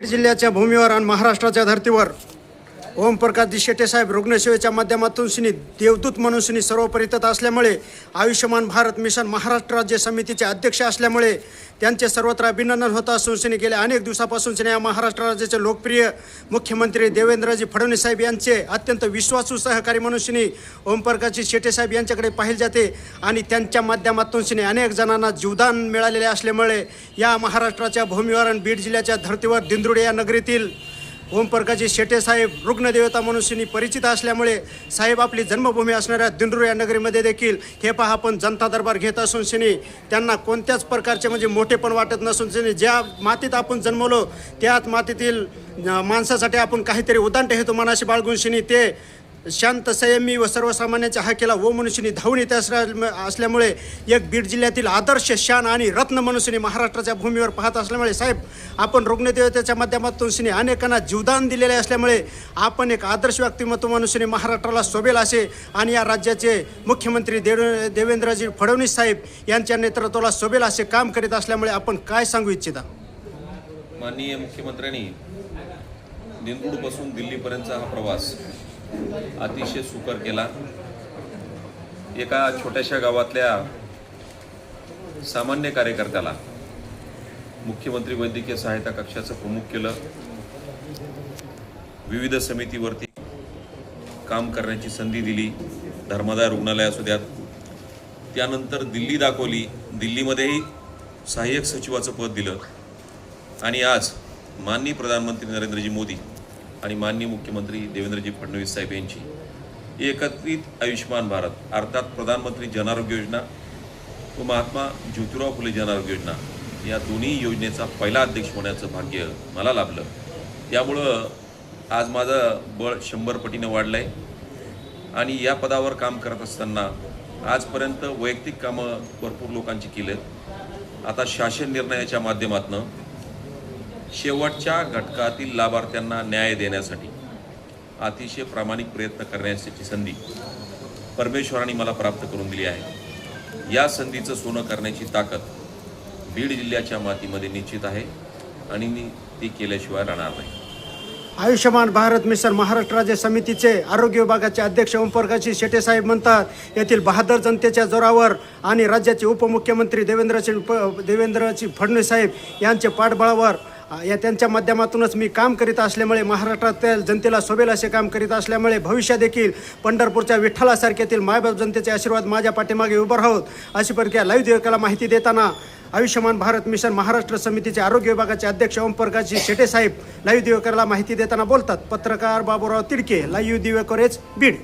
जिल्ह्याच्या भूमीवर आणि महाराष्ट्राच्या धर्तीवर ओमप्रकाश दिशेटे साहेब रुग्णसेवेच्या माध्यमातून श्री देवदूत म्हणून श्री सर्वपरितत असल्यामुळे आयुष्यमान भारत मिशन महाराष्ट्र राज्य समितीचे अध्यक्ष असल्यामुळे त्यांचे सर्वत्र अभिनंदन होत असून श्री गेल्या अनेक दिवसापासून श्री या महाराष्ट्र राज्याचे लोकप्रिय मुख्यमंत्री देवेंद्रजी फडणवीस साहेब यांचे अत्यंत विश्वासू सहकारी म्हणून श्री ओमप्रकाशजी शेटे साहेब यांच्याकडे पाहिले जाते आणि त्यांच्या माध्यमातून श्री अनेक जणांना जीवदान मिळालेले असल्यामुळे या महाराष्ट्राच्या भूमीवर आणि बीड जिल्ह्याच्या धर्तीवर दिंदुडे या नगरीतील ओमप्रकाशजी शेटे साहेब रुग्णदेवता म्हणून परिचित असल्यामुळे साहेब आपली जन्मभूमी असणाऱ्या दिंडूर या नगरीमध्ये देखील हे पहा आपण जनता दरबार घेत असून श्री त्यांना कोणत्याच प्रकारचे म्हणजे मोठे पण वाटत नसून शनी ज्या मातीत आपण जन्मलो त्याच मातीतील माणसासाठी आपण काहीतरी उदांट हेतू मनाशी बाळगून शनी ते शांत संयमी व सर्वसामान्यांच्या हाकेला ओ मनुष्यनी धावून येत असल्यामुळे एक बीड जिल्ह्यातील आदर्श शान आणि रत्न मनुष्यनी महाराष्ट्राच्या भूमीवर पाहत असल्यामुळे साहेब आपण रुग्णदेवतेच्या माध्यमातून शिनी अनेकांना जीवदान दिलेले असल्यामुळे आपण एक आदर्श व्यक्तिमत्व मनुष्यनी महाराष्ट्राला शोभेल असे आणि या राज्याचे मुख्यमंत्री देव देवेंद्रजी फडणवीस साहेब यांच्या नेतृत्वाला शोभेल असे काम करीत असल्यामुळे आपण काय सांगू इच्छिता? माननीय मुख्यमंत्र्यांनी निंदूडपासून दिल्लीपर्यंतचा हा प्रवास अतिशय सुकर केला. एका छोट्याशा गावातल्या सामान्य कार्यकर्त्याला मुख्यमंत्री वैद्यकीय सहायता कक्षाचं प्रमुख केलं. विविध समितीवरती काम करण्याची संधी दिली. धर्मदाय रुग्णालय असू द्यात. त्यानंतर दिल्ली दाखवली. दिल्लीमध्येही सहाय्यक सचिवाचं पद दिलं. आणि आज माननीय प्रधानमंत्री नरेंद्रजी मोदी आणि माननीय मुख्यमंत्री देवेंद्रजी फडणवीस साहेब यांची. एकत्रित आयुष्यमान भारत अर्थात प्रधानमंत्री जन आरोग्य योजना व महात्मा ज्योतिराव फुले जन आरोग्य योजना या दोन्ही योजनेचा पहिला अध्यक्ष होण्याचं भाग्य मला लाभलं. त्यामुळं आज माझं बळ शंभर पटीनं वाढलं आहे आणि या पदावर काम करत असताना आजपर्यंत वैयक्तिक कामं भरपूर लोकांची केलेत. आता शासन निर्णयाच्या माध्यमातून शेवटच्या घटकातील लाभार्थ्यांना न्याय देण्यासाठी अतिशय प्रामाणिक प्रयत्न करण्याची संधी परमेश्वराने मला प्राप्त करून दिली आहे. या संधीचं सोनं करण्याची ताकद बीड जिल्ह्याच्या मातीमध्ये निश्चित आहे आणि मी ती केल्याशिवाय राहणार नाही. आयुष्यमान भारत मिशन महाराष्ट्र राज्य समितीचे आरोग्य विभागाचे अध्यक्ष ओमप्रकाशजी शेटे साहेब म्हणतात येथील बहादर जनतेच्या जोरावर आणि राज्याचे उपमुख्यमंत्री देवेंद्रजी देवेंद्रजी फडणवीस साहेब यांचे पाठबळावर या त्यांच्या माध्यमातूनच मी काम करीत असल्यामुळे महाराष्ट्रातील जनतेला शोभेल असे काम करीत असल्यामुळे भविष्य देखील पंढरपूरच्या विठ्ठलासारख्यातील मायबाप जनतेचे आशीर्वाद माझ्या पाठीमागे उभं राहोत अशी प्रक्रिया लाईव्ह देवकाला माहिती देताना आयुष्यमान भारत मिशन महाराष्ट्र समितीचे आरोग्य विभागाचे अध्यक्ष ओमप्रकाशजी शेटे साहेब लाईव्ह दिवेकरला माहिती देताना बोलतात. पत्रकार बाबूराव तिडके लाईव्ह दिवेकरेच बीड.